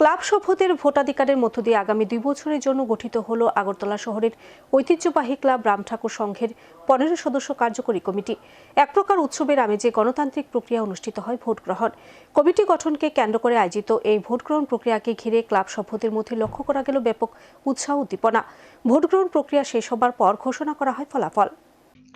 Club সভ্যদের ভোটাধিকারের মধ্য দিয়ে আগামী দুই বছরের জন্য গঠিত হল আগরতলা শহরের ঐতিহ্যবাহী ক্লাব রাম ঠাকুর সংঘের পনেরো সদস্য কার্যকরী কমিটি। এক প্রকার উৎসবের আমেজে গণতান্ত্রিক প্রক্রিয়া অনুষ্ঠিত হয় ভোট গ্রহণ। কমিটি গঠনকে কেন্দ্র করে আয়োজিত এই ভোট গ্রহণ প্রক্রিয়াকে ঘিরে ক্লাব সভ্যদের মধ্যে লক্ষ্য করা গেল ব্যাপক উৎসাহ উদ্দীপনা। ভোট গ্রহণ প্রক্রিয়া শেষ হবার পর ঘোষণা করা হয় ফলাফল।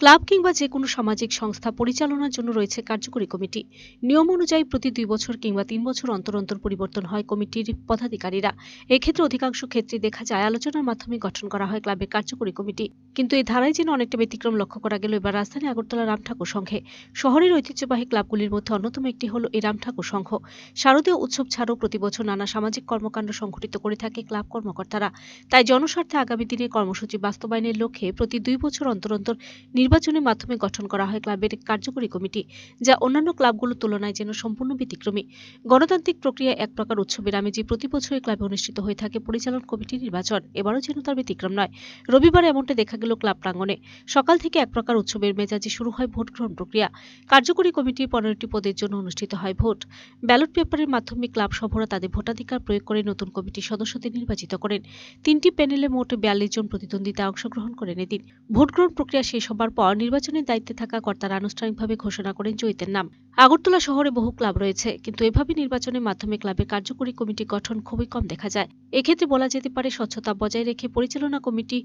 ক্লাব কিংবা যে কোনো সামাজিক সংস্থা পরিচালনার জন্য রয়েছে কার্যকরী কমিটি। নিয়ম অনুযায়ী প্রতি দুই বছর কিংবা তিন বছর অন্তর অন্তর পরিবর্তন হয় কমিটির পদাধিকারীরা। এক্ষেত্রে অধিকাংশ ক্ষেত্রে দেখা যায় আলোচনার মাধ্যমে গঠন করা হয় ক্লাবের কার্যকরী কমিটি। কিন্তু এই ধারায় যেন অনেকটা ব্যতিক্রম লক্ষ্য করা গেল এবার রাজধানী আগরতলা রাম ঠাকুর সংঘে। শহরের ঐতিহ্যবাহী ক্লাবগুলির মধ্যে অন্যতম একটি হল এই রাম ঠাকুর সংঘ। শারদীয় উৎসব ছাড়াও প্রতি বছর নানা সামাজিক কর্মকাণ্ড সংঘটিত করে থাকে ক্লাব কর্মকর্তারা। তাই জনস্বার্থে আগামী দিনের কর্মসূচি বাস্তবায়নের লক্ষ্যে প্রতি দুই বছর অন্তর অন্তর নির্বাচনের মাধ্যমে গঠন করা হয় ক্লাবের কার্যকরী কমিটি, যা অন্যান্য ক্লাবগুলোর তুলনায় যেন সম্পূর্ণ ব্যতিক্রমী। গণতান্ত্রিক প্রক্রিয়া এক প্রকার উৎসবের আমেজে প্রতি বছরই ক্লাবে অনুষ্ঠিত হয়ে থাকে পরিচালন কমিটির নির্বাচন, এবারও যেন তার ব্যতিক্রম নয়। রবিবার এমনটা দেখা গেল ক্লাব প্রাঙ্গণে। সকাল থেকে এক প্রকার উৎসবের মেজাজে শুরু হয় ভোট গ্রহণ প্রক্রিয়া। কার্যকরী কমিটির পনেরোটি পদের জন্য অনুষ্ঠিত হয় ভোট। ব্যালট পেপারের মাধ্যমে ক্লাব সভরা তাদের ভোটাধিকার প্রয়োগ করে নতুন কমিটির সদস্যদের নির্বাচিত করেন। তিনটি প্যানেলে মোট বিয়াল্লিশ জন প্রতিদ্বন্দ্বিতা অংশগ্রহণ করেন এদিন ভোট গ্রহণ প্রক্রিয়া শেষ হবার পর নির্বাচনের দায়িত্বে থাকা কর্তারা আনুষ্ঠানিকভাবে ঘোষণা করেন জয়ীতের নাম। আগরতলা শহরে বহু ক্লাব রয়েছে, কিন্তু এভাবে নির্বাচনের মাধ্যমে ক্লাবের কার্যকরী কমিটি গঠন খুবই কম দেখা যায়। এক্ষেত্রে বলা যেতে পারে, স্বচ্ছতা বজায় রেখে পরিচালনা কমিটি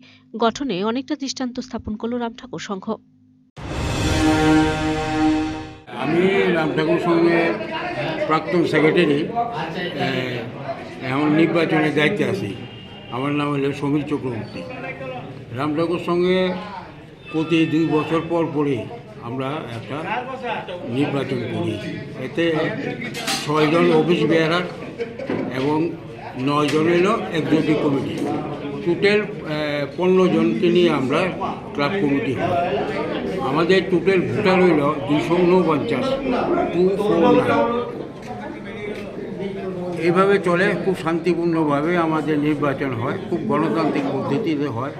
গঠনে অনেকটা দৃষ্টান্ত স্থাপন করল রাম ঠাকুর সংঘ। আমি রাম ঠাকুর সঙ্গে প্রাক্তন সেক্রেটারি এখন নির্বাচনের দায়িত্বে আছি। আমার নাম হলো সমীর চক্রবর্তী। রাম ঠাকুর সঙ্গে প্রতি দুই বছর পর পরে আমরা একটা নির্বাচন করি। এতে ছয়জন অফিস বেয়ারার এবং নয়জন এলো একজোটিক কমিটি টোটাল পনেরো জনকে নিয়ে আমরা ক্লাব কমিটি হয়। আমাদের টোটাল ভোটার হইল দুশো উনপঞ্চাশ টু ফোর নাইন এইভাবে চলে খুব শান্তিপূর্ণভাবে আমাদের নির্বাচন হয় খুব গণতান্ত্রিক পদ্ধতিতে হয়।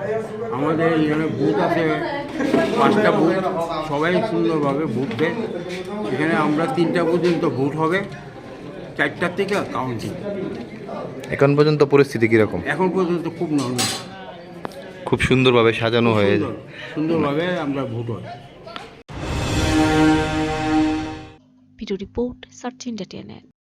আমাদের এখানে বুথ আছে পাঁচটা বুথ সবাই সুন্দরভাবে ভোট দেয়। এখানে আমরা তিনটা পর্যন্ত ভোট হবে চারটার থেকে কাউন্টিং এখন পর্যন্ত পরিস্থিতি কীরকম? এখন পর্যন্ত খুব নর্মাল খুব সুন্দরভাবে সাজানো হয়ে সুন্দর সুন্দরভাবে আমরা ভোট হয়। Video report search India